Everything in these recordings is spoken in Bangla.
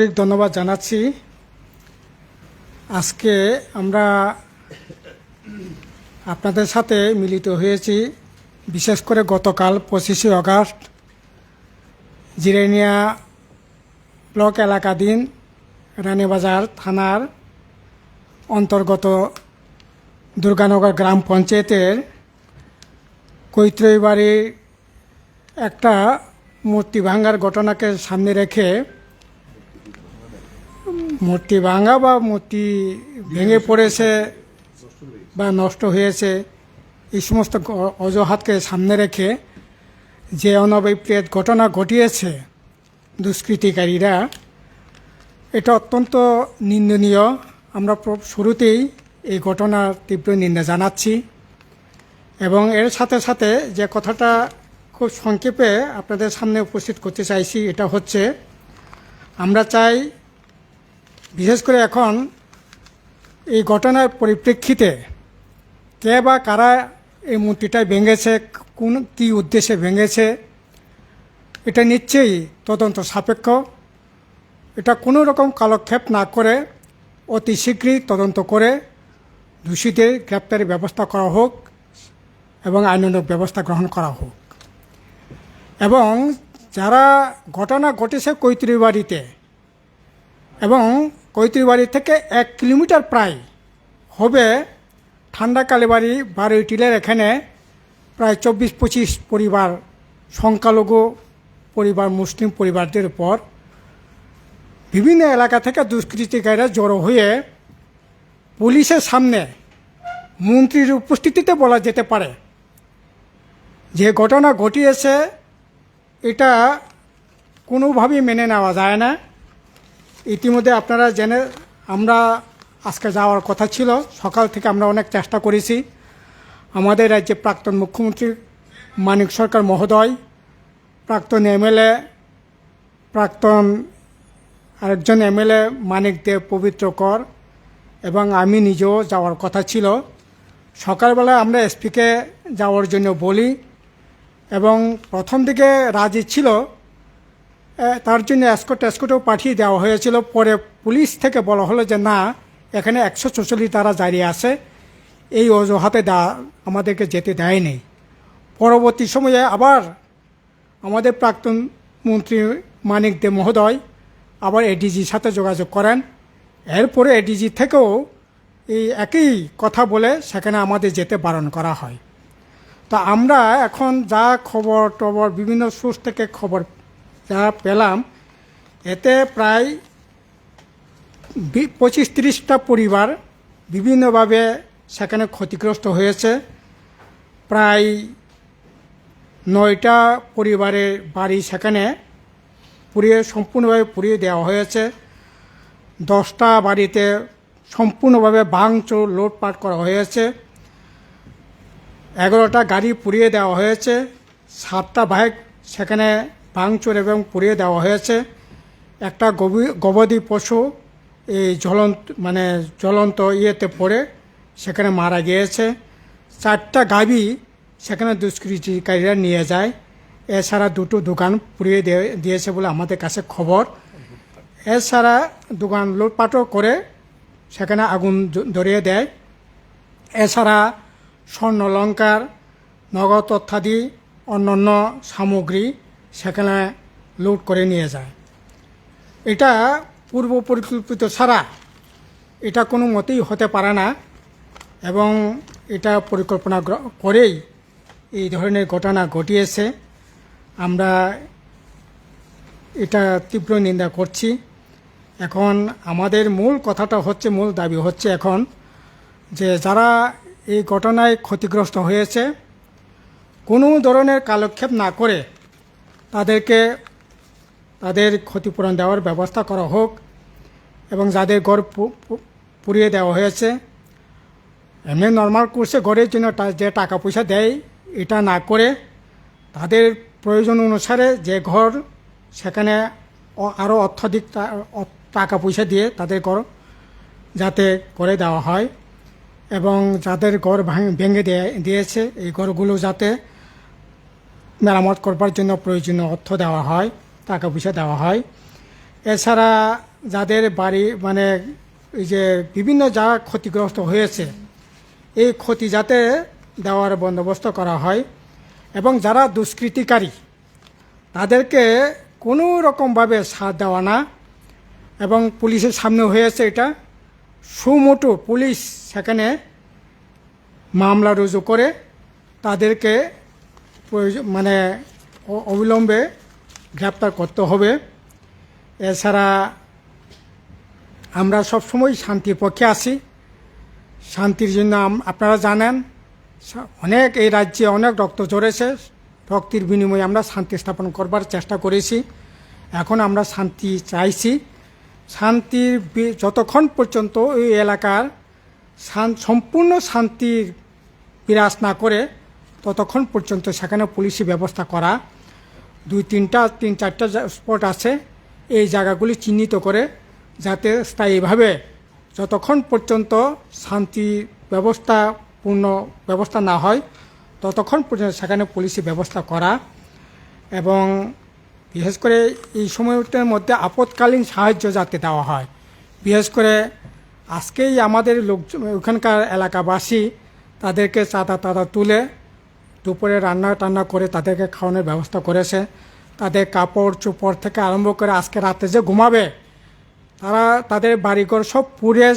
ধন্যবাদ জানাচ্ছি। আজকে আমরা আপনাদের সাথে মিলিত হয়েছি। বিশেষ করে গতকাল পঁচিশে আগস্ট জিরেনিয়া ব্লক এলাকাধীন রানীবাজার থানার অন্তর্গত দুর্গানগর গ্রাম পঞ্চায়েতের কৈত্রী বাড়ির একটা মূর্তি ভাঙ্গার ঘটনাকে সামনে রেখে মূর্তি ভাঙা বা মূর্তি ভেঙে পড়েছে বা নষ্ট হয়েছে, এই সমস্ত অজুহাতকে সামনে রেখে যে অনবপ্রিয় ঘটনা ঘটিয়েছে দুষ্কৃতিকারীরা, এটা অত্যন্ত নিন্দনীয়। আমরা শুরুতেই এই ঘটনার তীব্র নিন্দা জানাচ্ছি এবং এর সাথে সাথে যে কথাটা খুব সংক্ষেপে আপনাদের সামনে উপস্থিত করতে চাইছি, এটা হচ্ছে, আমরা চাই বিশেষ করে এখন এই ঘটনার পরিপ্রেক্ষিতে কে বা কারা এই মূর্তিটা ভেঙেছে, কোন, কী উদ্দেশ্যে ভেঙেছে, এটা নিশ্চয়ই তদন্ত সাপেক্ষ। এটা কোনো রকম কালক্ষেপ না করে অতি শীঘ্রই তদন্ত করে দোষীদের গ্রেপ্তারের ব্যবস্থা করা হোক এবং আইনানুগ ব্যবস্থা গ্রহণ করা হোক। এবং যারা ঘটনা ঘটেছে কৈতরি বাড়িতে এবং কৈতরি বাড়ি থেকে এক কিলোমিটার প্রায় হবে ঠান্ডা কালীবাড়ি বারোইটিলের এখানে প্রায় চব্বিশ পঁচিশ পরিবার সংখ্যালঘু পরিবার, মুসলিম পরিবারদের উপর বিভিন্ন এলাকা থেকে দুষ্কৃতিকারীরা জড়ো হয়ে পুলিশের সামনে মন্ত্রীর উপস্থিতিতে বলা যেতে পারে। যে ঘটনা ঘটিয়েছে, এটা কোনোভাবেই মেনে নেওয়া যায় না। ইতিমধ্যে আপনারা জেনে আমরা আজকে যাওয়ার কথা ছিল। সকাল থেকে আমরা অনেক চেষ্টা করেছি। আমাদের রাজ্যে প্রাক্তন মুখ্যমন্ত্রী মানিক সরকার মহোদয়, প্রাক্তন এমএলএ, প্রাক্তন আরেকজন এমএলএ মানিক দেব পবিত্র কর এবং আমি নিজেও যাওয়ার কথা ছিল। সকালবেলা আমরা এসপিকে যাওয়ার জন্য বলি এবং প্রথম দিকে রাজি ছিল তার জন্য অ্যাসকোট ট্যাসকোটও পাঠিয়ে দেওয়া হয়েছিল। পরে পুলিশ থেকে বলা হলো যে, না, এখানে একশো চৌচল্লিশ দ্বারা জারি আছে। এই অজুহাতে দা, আমাদেরকে যেতে দেয়নি। পরবর্তী সময়ে আবার আমাদের প্রাক্তন মন্ত্রী মানিক দে মহোদয় আবার এডিজির সাথে যোগাযোগ করেন। এরপরে এডিজি থেকেও এই একই কথা বলে সেখানে আমাদের যেতে বারণ করা হয়। তো আমরা এখন যা খবর টবর বিভিন্ন সোর্স থেকে খবর যা পেলাম, এতে প্রায় পঁচিশ তিরিশটা পরিবার বিভিন্নভাবে সেখানে ক্ষতিগ্রস্ত হয়েছে। প্রায় নয়টা পরিবারের বাড়ি সেখানে পুড়িয়ে সম্পূর্ণভাবে পুড়িয়ে দেওয়া হয়েছে। দশটা বাড়িতে সম্পূর্ণভাবে ভাঙচুর, লোটপাট করা হয়েছে। এগারোটা গাড়ি পুড়িয়ে দেওয়া হয়েছে। সাতটা বাইক সেখানে ভাঙচুর এবং পুড়িয়ে দেওয়া হয়েছে। একটা গবাদি পশু এই জ্বলন্ত মানে জ্বলন্ত ইয়েতে পড়ে, সেখানে মারা গিয়েছে। চারটা গাভী সেখানে দুষ্কৃতিকারীরা নিয়ে যায়। এছাড়া দুটো দোকান পুড়িয়ে দিয়ে- দিয়েছে বলে আমাদের কাছে খবর। এছাড়া দোকান লুটপাটও করে সেখানে আগুন ধরিয়ে দেয়। এছাড়া স্বর্ণ অলঙ্কার নগদ অর্থাদি অন্যান্য সামগ্রী সেখানে লুট করে নিয়ে যায়। এটা পূর্ব পরিকল্পিত ছাড়া এটা কোনো মতেই হতে পারে না এবং এটা পরিকল্পনা করেই এই ধরনের ঘটনা ঘটিয়েছে। আমরা এটা তীব্র নিন্দা করছি। এখন আমাদের মূল কথাটা হচ্ছে, মূল দাবি হচ্ছে এখন যে যারা এই ঘটনায় ক্ষতিগ্রস্ত হয়েছে, কোনো ধরনের কালক্ষেপ না করে তাদেরকে তাদের ক্ষতিপূরণ দেওয়ার ব্যবস্থা করা হোক এবং যাদের ঘর পুড়িয়ে দেওয়া হয়েছে। এমনি নর্মাল কোর্সে ঘরের জন্য যে টাকা পয়সা দেয়, এটা না করে তাদের প্রয়োজন অনুসারে যে ঘর, সেখানে আরও অত্যাধিক টাকা পয়সা দিয়ে তাদের ঘর যাতে করে দেওয়া হয় এবং যাদের ঘর ভাঙ- ভেঙে দিয়ে- দিয়েছে, এই ঘরগুলো যাতে মেরামত করবার জন্য প্রয়োজনীয় অর্থ দেওয়া হয়, টাকা পয়সা দেওয়া হয়। এছাড়া যাদের বাড়ি মানে এই যে বিভিন্ন জায়গা ক্ষতিগ্রস্ত হয়েছে, এই ক্ষতি যাতে দেওয়ার বন্দোবস্ত করা হয় এবং যারা দুষ্কৃতিকারী, তাদেরকে কোনো রকমভাবে সাথ দেওয়া না এবং পুলিশের সামনে হয়েছে এটা। সুমোটো পুলিশ সেখানে মামলা রুজু করে তাদেরকে মানে অবিলম্বে গ্রেপ্তার করতে হবে। এছাড়া আমরা সবসময় শান্তির পক্ষে আছি। শান্তির জন্য আপনারা জানেন অনেক এই রাজ্যে অনেক রক্ত ঝরেছে। রক্তের বিনিময়ে আমরা শান্তি স্থাপন করবার চেষ্টা করেছি। এখন আমরা শান্তি চাইছি। শান্তির যতক্ষণ পর্যন্ত এই এলাকার সম্পূর্ণ শান্তির বিরাজ না করে ততক্ষণ পর্যন্ত সেখানে পুলিশি ব্যবস্থা করা। দুই তিনটা, তিন চারটা স্পট আছে, এই জায়গাগুলি চিহ্নিত করে যাতে স্থায়ীভাবে যতক্ষণ পর্যন্ত শান্তি ব্যবস্থা, পূর্ণ ব্যবস্থা না হয়, ততক্ষণ পর্যন্ত সেখানে পুলিশি ব্যবস্থা করা। এবং বিশেষ করে এই সময়টার মধ্যে আপৎকালীন সাহায্য যাতে দেওয়া হয়। বিশেষ করে আজকেই আমাদের লোক ওখানকার এলাকাবাসী তাদেরকে চাঁদা, তাদা তুলে দুপুরে রান্না টান্না করে তাদেরকে খাওয়ানোর ব্যবস্থা করেছে। তাদের কাপড় চোপড় থেকে আরম্ভ করে আজকে রাতে যে ঘুমাবে, তারা তাদের বাড়িঘর সব পুড়ে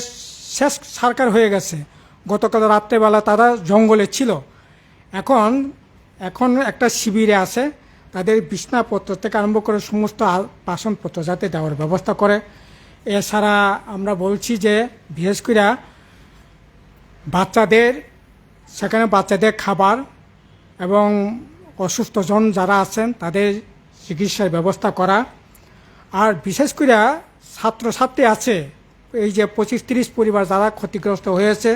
শেষ সারকার হয়ে গেছে। গতকাল রাত্রেবেলা তারা জঙ্গলে ছিল। এখন এখন একটা শিবিরে আছে। তাদের বিছনাপত্র থেকে আরম্ভ করে সমস্ত বাসনপত্র যাতে দেওয়ার ব্যবস্থা করে। এছাড়া আমরা বলছি যে, বিশেষ করে বাচ্চাদের, সেখানে বাচ্চাদের খাবার এবং অসুস্থজন যারা আছেন, তাদের চিকিৎসার ব্যবস্থা করা। আর বিশেষ করে ছাত্রছাত্রী আছে, এই যে পঁচিশ তিরিশ পরিবার যারা ক্ষতিগ্রস্ত হয়েছে,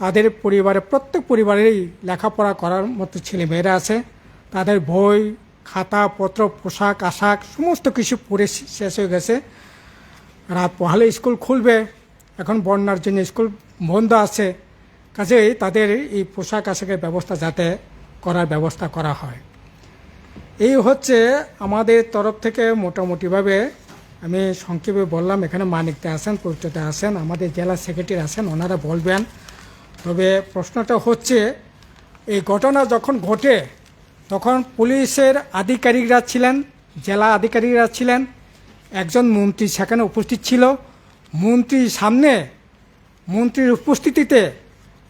তাদের পরিবারে, প্রত্যেক পরিবারেরই লেখাপড়া করার মতো ছেলে মেয়েরা আছে। তাদের বই, খাতা, পত্র, পোশাক, আশাক, সমস্ত কিছু পড়ে শেষ হয়ে গেছে। রাত পহালে স্কুল খুলবে, এখন বন্যার জন্য স্কুল বন্ধ আছে। কাজেই তাদের এই পোশাক আশাকের ব্যবস্থা যাতে করার ব্যবস্থা করা হয়। এই হচ্ছে আমাদের তরফ থেকে মোটামুটিভাবে আমি সংক্ষেপে বললাম, এখানে মানিকতে আছেন পরিচয়তে আছেন, আমাদের জেলা সেক্রেটারি আছেন, ওনারা বলবেন। তবে প্রশ্নটা হচ্ছে, এই ঘটনা যখন ঘটে, তখন পুলিশের আধিকারিকরা ছিলেন, জেলা আধিকারিকরা ছিলেন, একজন মন্ত্রী সেখানে উপস্থিত ছিল। মন্ত্রীর সামনে, মন্ত্রীর উপস্থিতিতে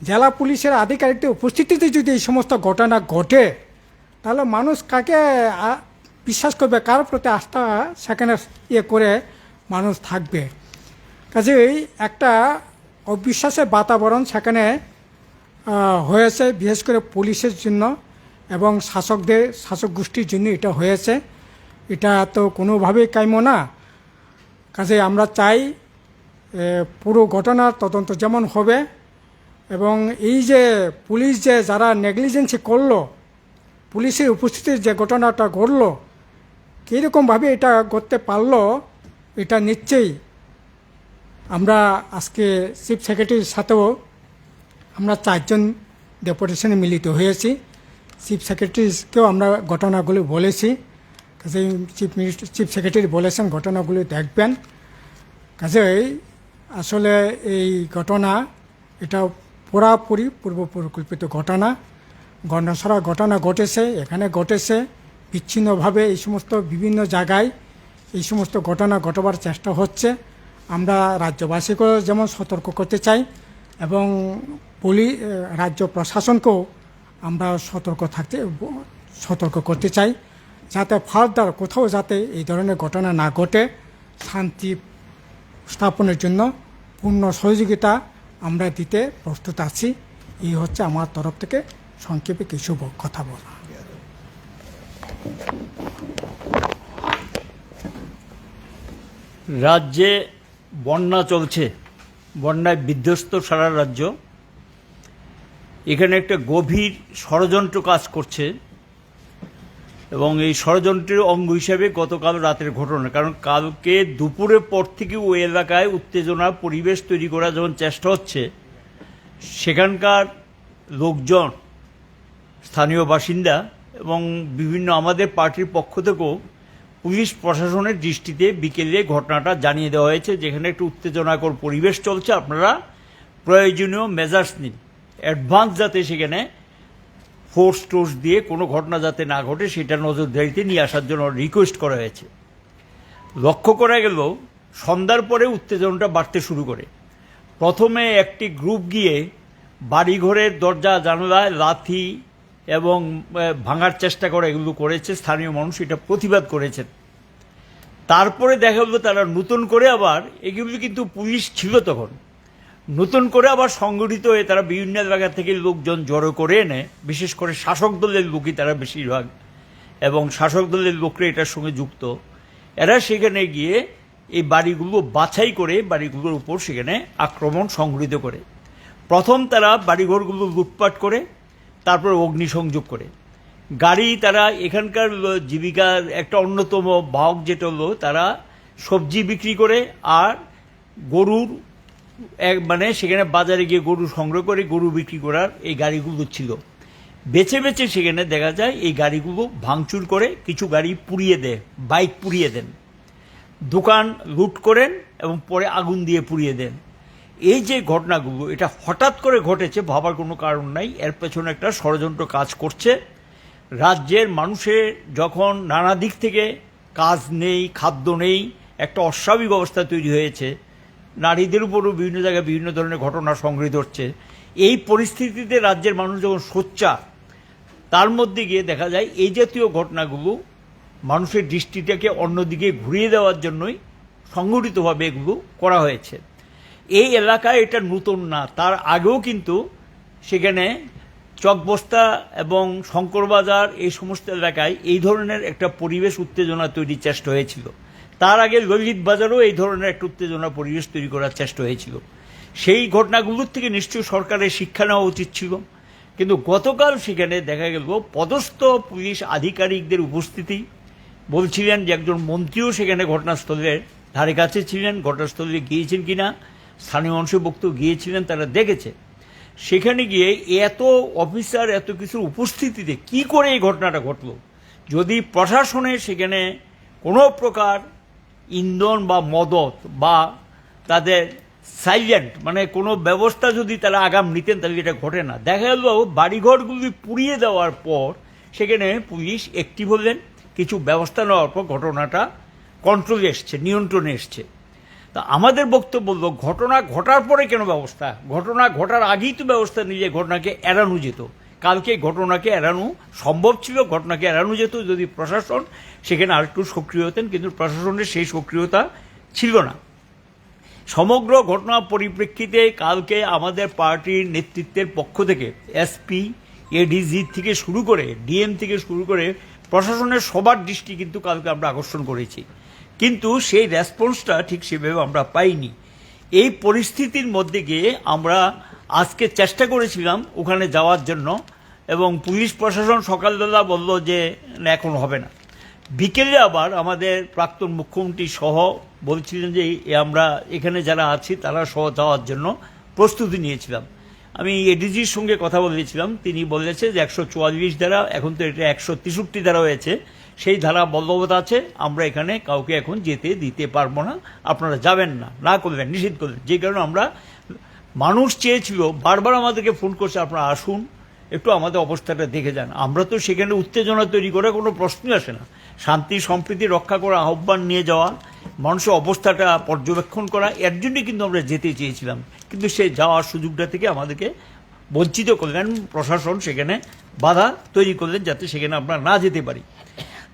জেলা পুলিশের আধিকারিকদের উপস্থিতিতে যদি এই সমস্ত ঘটনা ঘটে, তাহলে মানুষ কাকে বিশ্বাস করবে? কার প্রতি আস্থা সেখানে ইয়ে করে মানুষ থাকবে? কাজেই একটা অবিশ্বাসের বাতাবরণ সেখানে হয়েছে, বিশেষ করে পুলিশের জন্য এবং শাসকদের, শাসক গোষ্ঠীর জন্য এটা হয়েছে। এটা তো কোনোভাবেই কাম্য না। কাজে আমরা চাই পুরো ঘটনার তদন্ত যেমন হবে এবং এই যে পুলিশ যে যারা নেগলিজেন্সি করল, পুলিশের উপস্থিতির যে ঘটনাটা ঘটলো, কীরকমভাবে এটা করতে পারল, এটা নিশ্চয়ই আমরা আজকে চিফ সেক্রেটারির সাথেও আমরা চারজন ডেপুটেশনে মিলিত হয়েছি। চিফ সেক্রেটারিকেও আমরা ঘটনাগুলি বলেছি। কাজেই চিফ মিনিস্টার, চিফ সেক্রেটারি বলেছেন, ঘটনাগুলি দেখবেন। কাজেই আসলে এই ঘটনা, এটা পুরাপুরি পূর্ব পরিকল্পিত ঘটনা। গণসারা ঘটনা ঘটেছে, এখানে ঘটেছে। বিচ্ছিন্নভাবে এই সমস্ত বিভিন্ন জায়গায় এই সমস্ত ঘটনা ঘটবার চেষ্টা হচ্ছে। আমরা রাজ্যবাসীকেও যেমন সতর্ক করতে চাই এবং পুলি, রাজ্য প্রশাসনকেও আমরা সতর্ক থাকতে, সতর্ক করতে চাই। যাতে ফার্দার কোথাও যাতে এই ধরনের ঘটনা না ঘটে, শান্তি স্থাপনের জন্য পূর্ণ সহযোগিতা আমরা দিতে প্রস্তুত আছি। এই হচ্ছে আমার তরফ থেকে সংক্ষেপে কিছু কথা বলা। রাজ্যে বন্যা চলছে। বন্যায় বিধ্বস্ত সারা রাজ্য। এখানে একটা গভীর ষড়যন্ত্র কাজ করছে। এবং এই ষড়যন্ত্রের অঙ্গ হিসাবে গতকাল রাতের ঘটনা, কারণ কালকে দুপুরের পর থেকে ওই এলাকায় উত্তেজনা পরিবেশ তৈরি করার যখন চেষ্টা হচ্ছে, সেখানকার লোকজন, স্থানীয় বাসিন্দা এবং বিভিন্ন আমাদের পার্টির পক্ষ থেকেও পুলিশ প্রশাসনের দৃষ্টিতে বিকেলে ঘটনাটা জানিয়ে দেওয়া হয়েছে, যেখানে একটু উত্তেজনাকর পরিবেশ চলছে। আপনারা প্রয়োজনীয় মেজার্স নিন। অ্যাডভান্স যাতে সেখানে ফোর্স টোর্স দিয়ে কোনো ঘটনা যাতে না ঘটে, সেটা নজরদারিতে নিয়ে আসার জন্য রিকোয়েস্ট করা হয়েছে। লক্ষ্য করা গেল, সন্ধ্যার পরে উত্তেজনাটা বাড়তে শুরু করে। প্রথমে একটি গ্রুপ গিয়ে বাড়িঘরের দরজা, জানালায় লাথি এবং ভাঙার চেষ্টা করে এগুলো করেছে, স্থানীয় মানুষ এটা প্রতিবাদ করেছেন। তারপরে দেখা গেল তারা নতুন করে আবার, এগুলো কিন্তু পুলিশ ছিল তখন। নতুন করে আবার সংগঠিত হয়ে তারা বিভিন্ন জায়গা থেকে লোকজন জড়ো করে এনে, বিশেষ করে শাসক দলের লোকই তারা বেশিরভাগ, এবং শাসক দলের লোকরা এটার সঙ্গে যুক্ত। এরা সেখানে গিয়ে এই বাড়িগুলো বাছাই করে, বাড়িগুলোর উপর সেখানে আক্রমণ সংঘটিত করে। প্রথম তারা বাড়িঘরগুলো লুটপাট করে, তারপর অগ্নিসংযোগ করে। গাড়ি তারা এখানকার জীবিকার একটা অন্যতম বাহক যেটা হলো তারা সবজি বিক্রি করে, আর গরুর মানে সেখানে বাজারে গিয়ে গরু সংগ্রহ করে, গরু বিক্রি করার এই গাড়িগুলো ছিল। বেছে বেছে সেখানে দেখা যায় এই গাড়িগুলো ভাঙচুর করে, কিছু গাড়ি পুড়িয়ে দেয়, বাইক পুড়িয়ে দেন। দোকান লুট করেন এবং পরে আগুন দিয়ে পুড়িয়ে দেন। এই যে ঘটনাগুলো, এটা হঠাৎ করে ঘটেছে, ভাবার কোনো কারণ নাই। এর পেছনে একটা ষড়যন্ত্র কাজ করছে। রাজ্যের মানুষের যখন নানা দিক থেকে কাজ নেই, খাদ্য নেই, একটা অস্বাভাবিক অবস্থা তৈরি হয়েছে। নারীদের উপরও বিভিন্ন জায়গায় বিভিন্ন ধরনের ঘটনা সংঘটিত হচ্ছে। এই পরিস্থিতিতে রাজ্যের মানুষ যখন সোচ্চা তার মধ্যে গিয়ে দেখা যায়, এই জাতীয় ঘটনাগুলো মানুষের দৃষ্টিটাকে অন্যদিকে ঘুরিয়ে দেওয়ার জন্যই সংগঠিতভাবে এগুলো করা হয়েছে। এই এলাকায় এটা নতুন না। তার আগেও কিন্তু সেখানে চকবস্তা এবং শঙ্করবাজার এই সমস্ত এলাকায় এই ধরনের একটা পরিবেশ উত্তেজনা তৈরির চেষ্টা হয়েছিল। তার আগে ললিত বাজারও এই ধরনের একটা উত্তেজনা পরিবেশ তৈরি করার চেষ্টা হয়েছিল। সেই ঘটনাগুলোর থেকে নিশ্চয়ই সরকারের শিক্ষা নেওয়া উচিত ছিল। কিন্তু গতকাল সেখানে দেখা গেল, পদস্থ পুলিশ আধিকারিকদের উপস্থিতি। বলছিলেন যে একজন মন্ত্রীও সেখানে ঘটনাস্থলের ধারে কাছে ছিলেন, ঘটনাস্থলে গিয়েছেন কিনা, স্থানীয় মানুষের বক্তব্য গিয়েছিলেন, তারা দেখেছে। সেখানে গিয়ে এত অফিসার, এত কিছুর উপস্থিতিতে কি করে এই ঘটনাটা ঘটলো? যদি প্রশাসনে সেখানে কোনো প্রকার ইন্ধন বা মদত বা তাদের সাইলেন্ট মানে কোনো ব্যবস্থা যদি তারা আগাম নিতেন, তাহলে এটা ঘটে না। দেখা গেল বাড়িঘরগুলি পুড়িয়ে দেওয়ার পর, সেখানে পুলিশ একটি হলেন, কিছু ব্যবস্থা নেওয়ার পর ঘটনাটা কন্ট্রোলে এসছে, নিয়ন্ত্রণে এসছে। তা আমাদের বক্তব্য ঘটনা ঘটার পরে কেন ব্যবস্থা? ঘটনা ঘটার আগেই তো ব্যবস্থা নিয়ে ঘটনাকে এড়ানো যেত। কালকে ঘটনাকে এড়ানো সম্ভব ছিল। ঘটনাকে এড়ানো যেত যদি প্রশাসন, সেখানে আরেকটু সক্রিয় হতেন, কিন্তু প্রশাসনের সেই সক্রিয়তা ছিল না। সমগ্র ঘটনা পরিপ্রেক্ষিতে কালকে আমাদের পার্টির নেতৃত্বের পক্ষ থেকে এসপি এডিজি থেকে শুরু করে ডিএম থেকে শুরু করে প্রশাসনের সবার দৃষ্টি কিন্তু কালকে আমরা আকর্ষণ করেছি। কিন্তু সেই রেসপন্সটা ঠিক সেভাবে আমরা পাইনি। এই পরিস্থিতির মধ্যে গিয়ে আমরা আজকে চেষ্টা করেছিলাম ওখানে যাওয়ার জন্য, এবং পুলিশ প্রশাসন সকালবেলা বলল যে এখন হবে না। বিকেলে আবার আমাদের প্রাক্তন মুখ্যমন্ত্রী সহ বলছিলেন যে আমরা এখানে যারা আছি, তারা সহ যাওয়ার জন্য প্রস্তুতি নিয়েছিলাম। আমি এডিজির সঙ্গে কথা বলেছিলাম। তিনি বলেছে যে, একশো চুয়াল্লিশ ধারা, এখন তো এটা একশো তেষট্টি ধারা হয়েছে। সেই ধারা বলবৎ আছে। আমরা এখানে কাউকে এখন যেতে দিতে পারব না। আপনারা যাবেন না না করবেন, নিষেধ করলেন যে কারণে আমরা মানুষ চেয়েছিল, বারবার আমাদেরকে ফোন করছে, আপনারা আসুন, একটু আমাদের অবস্থাটা দেখে যান। আমরা তো সেখানে উত্তেজনা তৈরি করে কোনো প্রশ্নই আসে না। শান্তি, সম্প্রীতি রক্ষা করা আহ্বান নিয়ে যাওয়া, মানুষের অবস্থাটা পর্যবেক্ষণ করা, এর জন্যই কিন্তু আমরা যেতে চেয়েছিলাম। কিন্তু সে যাওয়ার সুযোগটা থেকে আমাদেরকে বঞ্চিত করলেন প্রশাসন সেখানে বাধা তৈরি করলেন যাতে সেখানে আমরা না যেতে পারি।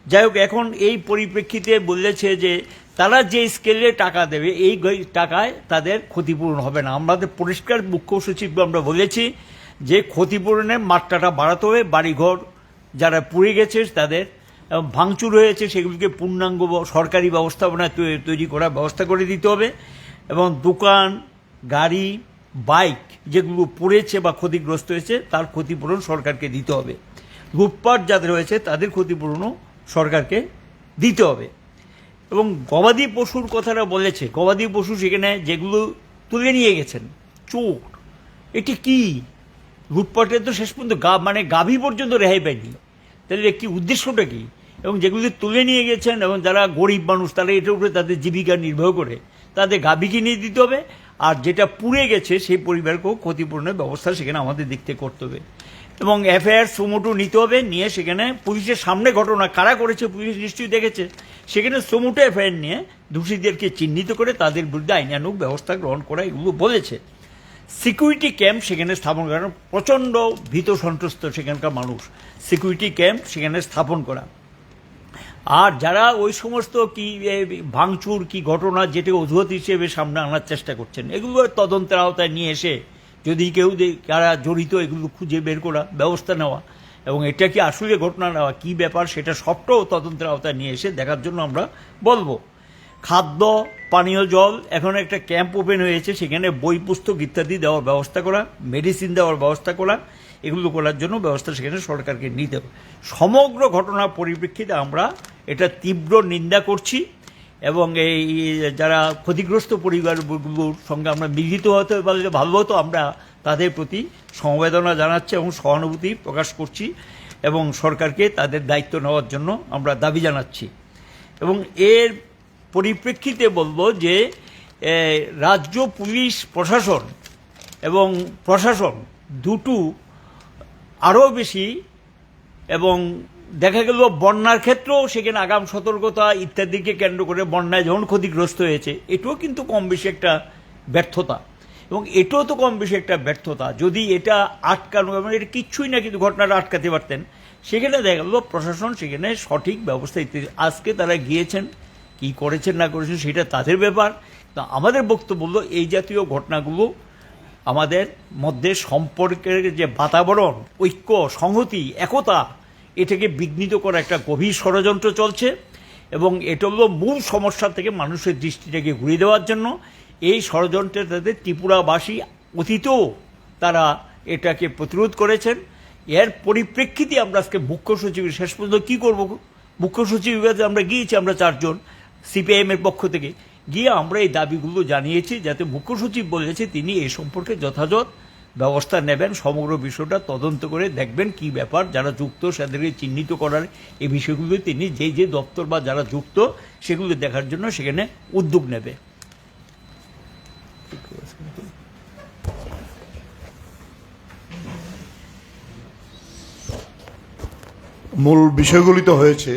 যাই হোক, এখন এই পরিপ্রেক্ষিতে বলেছে যে তারা যে স্কেলে টাকা দেবে, এই টাকায় তাদের ক্ষতিপূরণ হবে না। আমাদের পরিষ্কার মুখ্য সচিব আমরা বলেছি যে ক্ষতিপূরণের মাত্রাটা বাড়াতে হবে। বাড়িঘর যারা পুড়ে গেছে, তাদের ভাঙচুর হয়েছে, সেগুলিকে পূর্ণাঙ্গ সরকারি ব্যবস্থাপনায় তৈ- তৈরি করার ব্যবস্থা করে দিতে হবে। এবং দোকান, গাড়ি, বাইক যেগুলো পড়েছে বা ক্ষতিগ্রস্ত হয়েছে, তার ক্ষতিপূরণ সরকারকে দিতে হবে। লুটপাট যাদের হয়েছে, তাদের ক্ষতিপূরণও সরকারকে দিতে হবে। এবং গবাদি পশুর কথাটা বলেছে। গবাদি পশু সেখানে যেগুলো তুলে নিয়ে গেছেন, চোর। এটি কি? লুটপাটের তো শেষ পর্যন্ত গা মানে গাভী পর্যন্ত রেহাই পায়নি। তাহলে কি উদ্দেশ্যটা কি? এবং যেগুলি তুলে নিয়ে গেছেন এবং যারা গরিব মানুষ, তারা এটার উপরে তাদের জীবিকা নির্ভর করে, তাদের গাভী কিনে দিতে হবে। আর যেটা পুড়ে গেছে, সেই পরিবারকেও ক্ষতিপূরণের ব্যবস্থা সেখানে আমাদের থেকে করতে হবে। এবং এফআইআর সুমোটো নিতে হবে, নিয়ে সেখানে পুলিশের সামনে ঘটনা, কারা করেছে পুলিশ নিশ্চয়ই দেখেছে, সেখানে সুমোটো এফআইআর নিয়ে দোষীদেরকে চিহ্নিত করে তাদের বিরুদ্ধে আইনানুক ব্যবস্থা গ্রহণ করা এগুলো বলেছে। সিকিউরিটি ক্যাম্প সেখানে স্থাপন করা প্রচণ্ড ভীত সন্ত্রস্ত সেখানকার মানুষ, সিকিউরিটি ক্যাম্প সেখানে স্থাপন করা। আর যারা ওই সমস্ত কি ভাঙচুর, কি ঘটনা, যেটা অজুহাত হিসেবে সামনে আনার চেষ্টা করছেন, এগুলো তদন্তের আওতায় নিয়ে এসে যদি কেউ যারা জড়িত, এগুলো খুঁজে বের করা, ব্যবস্থা নেওয়া, এবং এটা কি আসলে ঘটনা নেওয়া, কি ব্যাপার, সেটা সবটাও তদন্তের আওতায় নিয়ে এসে দেখার জন্য আমরা বলব। খাদ্য, পানীয় জল, এখন একটা ক্যাম্প ওপেন হয়েছে, সেখানে বই, পুস্তক ইত্যাদি দেওয়ার ব্যবস্থা করা, মেডিসিন দেওয়ার ব্যবস্থা করা, এগুলো করার জন্য ব্যবস্থা সেখানে সরকারকে নিতে হবে। সমগ্র ঘটনার পরিপ্রেক্ষিতে আমরা এটা তীব্র নিন্দা করছি। এবং এই যারা ক্ষতিগ্রস্ত পরিবারগুলোর সঙ্গে আমরা মিলিত হতে পারলে ভালো হতো আমরা তাদের প্রতি সমবেদনা জানাচ্ছি এবং সহানুভূতি প্রকাশ করছি এবং সরকারকে তাদের দায়িত্ব নেওয়ার জন্য আমরা দাবি জানাচ্ছি। এবং এর পরিপ্রেক্ষিতে বলব যে রাজ্য পুলিশ প্রশাসন এবং প্রশাসন দুটো আরও বেশি এবং দেখা গেল বন্যার ক্ষেত্রেও সেখানে আগাম সতর্কতা ইত্যাদিকে কেন্দ্র করে বন্যায় যখন ক্ষতিগ্রস্ত হয়েছে, এটাও কিন্তু কম বেশি একটা ব্যর্থতা। এবং এটাও তো কম বেশি একটা ব্যর্থতা। যদি এটা আটকানো এবং এটা কিচ্ছুই না, কিন্তু ঘটনাটা আটকাতে পারতেন, সেখানে দেখা গেল প্রশাসন সেখানে সঠিক ব্যবস্থা ইত্যাদি আজকে তারা গিয়েছেন, কি করেছেন, না করেছেন, সেটা তাদের ব্যাপার। তা আমাদের বক্তব্য হলো, এই জাতীয় ঘটনাগুলো আমাদের মধ্যে সম্পর্কের যে বাতাবরণ, ঐক্য, সংহতি, একতা এটাকে বিঘ্নিত করা একটা গভীর ষড়যন্ত্র চলছে এবং এটা হলো মূল সমস্যা থেকে মানুষের দৃষ্টিটাকে ঘুরিয়ে দেওয়ার জন্য। এই ষড়যন্ত্রে তাদের ত্রিপুরাবাসী অতীতেও তারা এটাকে প্রতিরোধ করেছেন। এর পরিপ্রেক্ষিতে আমরা আজকে মুখ্য সচিবের শেষ পর্যন্ত কী করব? মুখ্য সচিবের কাছে আমরা গিয়েছি, আমরা চারজন সিপিআইএম এর পক্ষ থেকে। গিয়ে আমরা এই দাবিগুলো জানিয়েছি, যাতে মুখ্য সচিব বলেছে তিনি এই সম্পর্কে যথাযথ ব্যবস্থা নেবেন, সমগ্র বিষয়টা তদন্ত করে দেখবেন কি ব্যাপার, যারা যুক্ত তাদেরকে চিহ্নিত করার এই বিষয়গুলো তিনি যে যে দপ্তর বা যারা যুক্ত সেগুলো দেখার জন্য সেখানে উদ্যোগ নেবে। মূল বিষয়গুলি তো হয়েছে,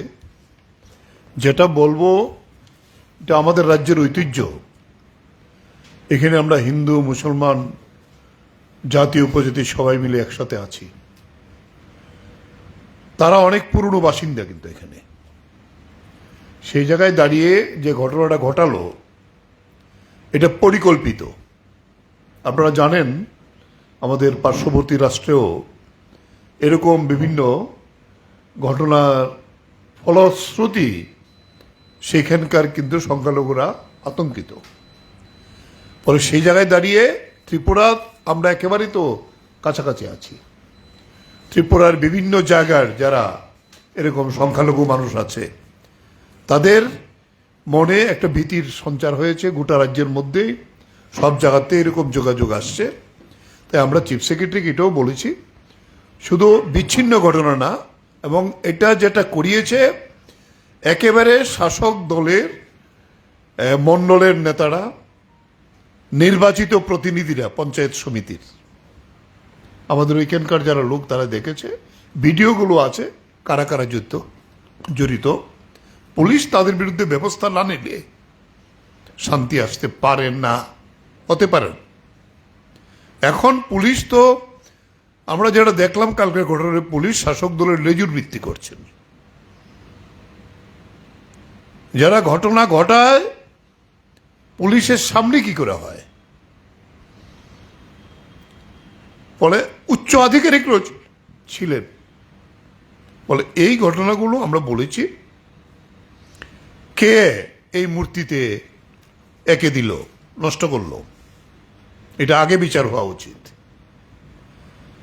যেটা বলব, এটা আমাদের রাজ্যের ঐতিহ্য। এখানে আমরা হিন্দু, মুসলমান জাতি উপজাতি সবাই মিলে একসাথে আছি। তারা অনেক পুরনো বাসিন্দা কিন্তু এখানে। সেই জায়গায় দাঁড়িয়ে যে ঘটনাটা ঘটালো, এটা পরিকল্পিত। আপনারা জানেন, আমাদের পার্শ্ববর্তী রাষ্ট্রেও এরকম বিভিন্ন ঘটনার ফলশ্রুতি সেখানকার কিন্তু সংখ্যালঘুরা আতঙ্কিত। ফলে সেই জায়গায় দাঁড়িয়ে ত্রিপুরা আমরা একেবারেই তো কাছাকাছি আছি। ত্রিপুরার বিভিন্ন জায়গার যারা এরকম সংখ্যালঘু মানুষ আছে, তাদের মনে একটা ভীতির সঞ্চার হয়েছে। গোটা রাজ্যের মধ্যেই সব জায়গাতে এরকম যোগাযোগ আসছে। তাই আমরা চিফ সেক্রেটারিকে এটাও বলেছি, শুধু বিচ্ছিন্ন ঘটনা না, এবং এটা যেটা করিয়েছে, একেবারে শাসক দলের মণ্ডলের নেতারা নির্বাচিত প্রতিনিধিরা, পঞ্চায়েত সমিতির। আমাদের ওইখানকার যারা লোক, তারা দেখেছে, ভিডিওগুলো আছে, কারা কারা যুক্ত জড়িত। পুলিশ তাদের বিরুদ্ধে ব্যবস্থা না নিলে শান্তি আসতে পারে না, হতে পারেন এখন পুলিশ তো, আমরা যেটা দেখলাম কালকের ঘটনায়, পুলিশ শাসক দলের লেজুর ভিত্তি করছেন। যারা ঘটনা ঘটায় পুলিশের সামনে কি করে হয়? ফলে উচ্চ আধিকারিকরাও ছিলেন। বলে, এই ঘটনাগুলো আমরা বলেছি। কে এই মূর্তিতে একে দিল, নষ্ট করল? এটা আগে বিচার হওয়া উচিত।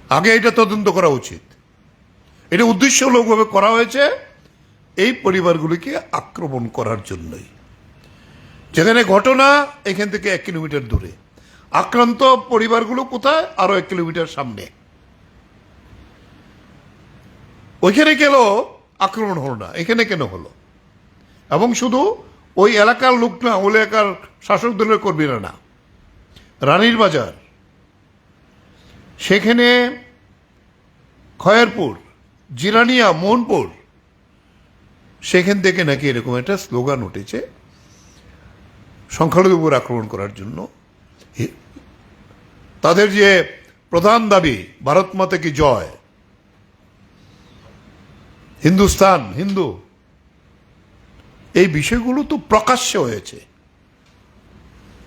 আগে এটা তদন্ত করা উচিত। এটা উদ্দেশ্যমূলকভাবে করা হয়েছে এই পরিবারগুলিকে আক্রমণ করার জন্যই। যেখানে ঘটনা, এখান থেকে এক কিলোমিটার দূরে। আক্রান্ত পরিবারগুলো কোথায়? আরও এক কিলোমিটার সামনে। ওইখানে গেল আক্রমণ হলো না? এখানে কেন হলো? এবং শুধু ওই এলাকার লোক না, ওই এলাকার শাসক দলের কর্মীরা না। রানীর বাজার। সেখানে খয়েরপুর জিরানিয়া মোহনপুর। সেখান থেকে নাকি এরকম একটা স্লোগান উঠেছে সংখ্যালঘুর উপর আক্রমণ করার জন্য। তাদের যে প্রধান দাবি, ভারত মাতা কি জয়? হিন্দুস্তান, হিন্দু। এই বিষয়গুলো তো প্রকাশ্য হয়েছে।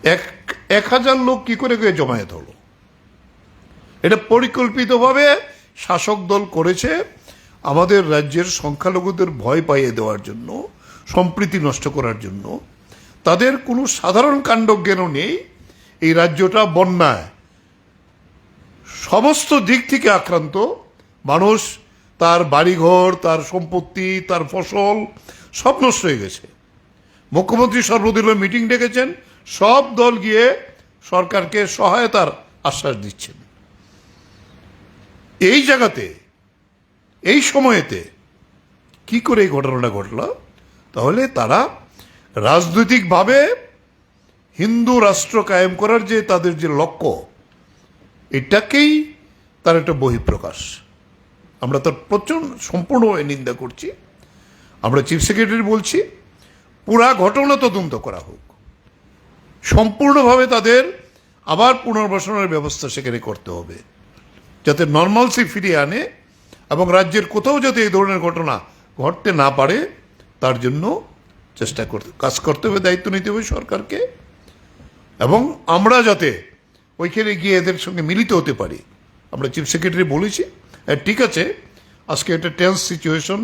এক এক হাজার লোক কি করে গিয়ে জমায়েত হলো? এটা পরিকল্পিতভাবে শাসক দল করেছে। আমাদের রাজ্যের সংখ্যালঘুদের ভয় পাইয়ে দেওয়ার জন্য, সম্প্রীতি নষ্ট করার জন্য। তাদের কোনো সাধারণ কাণ্ডজ্ঞানও নেই। এই রাজ্যটা বন্যায়। সমস্ত দিক থেকে আক্রান্ত। মানুষ, তার বাড়িঘর, তার সম্পত্তি, তার ফসল সব নষ্ট হয়ে গেছে। মুখ্যমন্ত্রী সর্বদলীয় মিটিং ডেকেছেন। সব দল গিয়ে সরকারকে সহায়তার আশ্বাস দিচ্ছেন। এই জায়গাতে, এই সময়েতে কি করে এই ঘটনাটা ঘটল? তাহলে তারা রাজনৈতিকভাবে হিন্দু রাষ্ট্র কায়েম করার যে তাদের যে লক্ষ্য, এটাকেই তার একটা বহিঃপ্রকাশ। আমরা তার প্রচণ্ড, সম্পূর্ণভাবে নিন্দা করছি। আমরা চিফ সেক্রেটারি বলছি, পুরা ঘটনা তদন্ত করা হোক। সম্পূর্ণভাবে তাদের আবার পুনর্বাসনের ব্যবস্থা সেখানে করতে হবে, যাতে নর্মালসি ফিরিয়ে আনে এবং রাজ্যের কোথাও যাতে এই ধরনের ঘটনা ঘটতে না পারে, তার জন্য চেষ্টা করতে কাজ করতে হবে দায়িত্ব নিতে হবে সরকারকে। এবং আমরা যাতে ওইখানে গিয়ে এদের সঙ্গে মিলিত হতে পারি। আমরা চিফ সেক্রেটারি বলেছি হ্যাঁ, ঠিক আছে আজকে একটা টেন্স সিচুয়েশন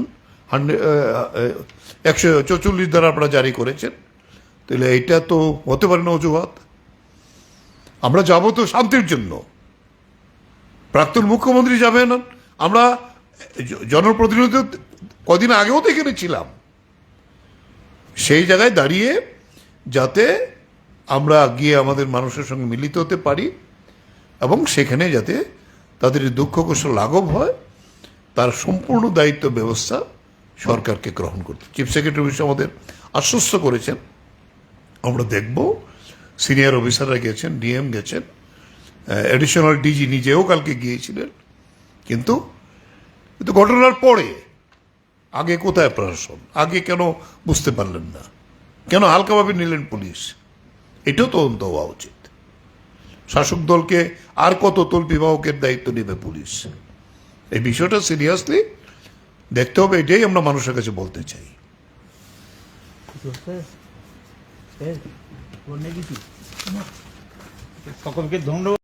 হান্ড্রেড একশো চৌচল্লিশ দ্বারা আপনারা জারি করেছেন। তাহলে এটা তো হতে পারে না অজুহাত। আমরা যাব তো শান্তির জন্য। প্রাক্তন মুখ্যমন্ত্রী যাবেন। আমরা জনপ্রতিনিধি কদিন আগেও তো এখানে ছিলাম। সেই জায়গায় দাঁড়িয়ে যাতে আমরা গিয়ে আমাদের মানুষের সঙ্গে মিলিত হতে পারি এবং সেখানে যাতে তাদের দুঃখ কষ্ট লাঘব হয়, তার সম্পূর্ণ দায়িত্ব ব্যবস্থা সরকারকে গ্রহণ করতে। চিফ সেক্রেটারি বিষয়ে আমাদের আশ্বস্ত করেছেন। আমরা দেখব সিনিয়র অফিসাররা গেছেন ডিএম গেছেন অ্যাডিশনাল ডিজি নিজেও কালকে গিয়েছিলেন। কিন্তু কিন্তু ঘটনার পরে আগে কোথায় প্রশাসন? আগে কেন বুঝতে পারলেন না? কেন হালকাভাবে নিলেন পুলিশ? এটাও তদন্ত হওয়া উচিত। শাসক দলকে আর কত তল্পিবাহকের দায়িত্ব নেবে পুলিশ? এই বিষয়টা সিরিয়াসলি দেখতে হবে, এটাই আমরা মানুষের কাছে বলতে চাই। সকলকে ধন্যবাদ।